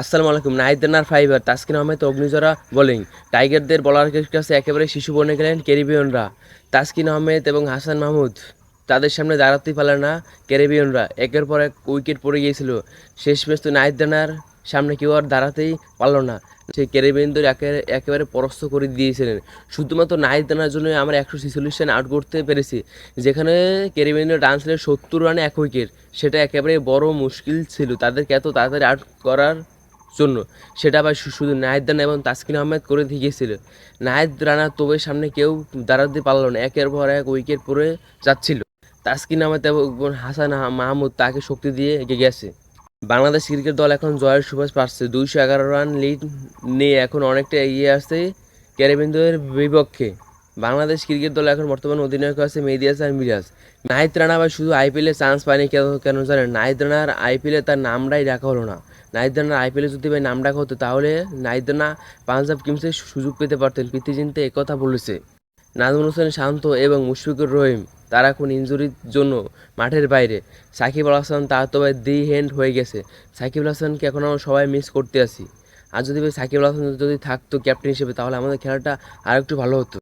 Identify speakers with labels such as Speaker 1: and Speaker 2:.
Speaker 1: আসসালামু আলাইকুম নাহিদানার ফাইবার, তাসকিন আহমেদ, অগ্নিজরা, বোলিং। টাইগারদের বলারের কাছে একেবারে শিশু বনে গেলেন ক্যারিবিয়নরা। তাসকিন আহমেদ এবং হাসান মাহমুদ, তাদের সামনে দাঁড়াতেই পারল না ক্যারিবিয়ানরা। একের পর এক উইকেট পড়ে গিয়েছিল। শেষ ম্যাচ তো নাহিদানার সামনে কেউ আর দাঁড়াতেই পারল না। সেই ক্যারিবিয়ানদের একে একেবারে পরাস্ত করে দিয়েছিলেন। শুধুমাত্র নাহিদানার জন্য আমরা একশো ছেচল্লিশ রান আউট করতে পেরেছি, যেখানে ক্যারিবিয়ানের রান ছিল সত্তর রানে এক উইকেট। সেটা একেবারে বড় মুশকিল ছিল। তাদেরকে এত তাড়াতাড়ি আউট করার জন্য। সেটা আবার শুধু নাহিদ রানা এবং তাসকিন আহমেদ করে দিয়েছিল নাহিদ রানা তবে সামনে কেউ দাঁড়াতে পারল না, একের পর এক উইকেট পড়ে যাচ্ছিল। তাসকিন আহমেদ এবং হাসান মাহমুদ তাকে শক্তি দিয়ে এগিয়ে গেছে। বাংলাদেশ ক্রিকেট দল এখন জয়ের সুবাস পাচ্ছে। দুইশো এগারো রান লিড নিয়ে এখন অনেকটা এগিয়ে আসছে ক্যারিবিন্দুয়ের বিপক্ষে। বাংলাদেশ ক্রিকেট দল এখন বর্তমান অধিনায়ক আছে মেহেদি আর মিরাজ। নাহিদ রানা ভাই শুধু আইপিএলে চান্স পায়নি, কেন কেন জানেন? নাহিদ রানার আইপিএলে তার নামটাই রাখা হলো না। নাহিদ রানার আইপিএলে যদি ভাই নাম ডাকা হতো, তাহলে নাইদানা পাঞ্জাব কিংসে সুযোগ পেতে পারতেন। প্রীতি জিনতে একথা বলেছে। নাজমুল হোসেন শান্ত এবং মুশফিকুর রহিম, তারা এখন ইনজুরির জন্য মাঠের বাইরে। সাকিব আল হাসান তার তো ভাই দি হ্যান্ড হয়ে গেছে। সাকিব আল হাসানকে এখন আমরা সবাই মিস করতে আসি আর যদি ভাই সাকিব আল হাসান যদি থাকতো ক্যাপ্টেন হিসেবে, তাহলে আমাদের খেলাটা আরেকটু ভালো হতো।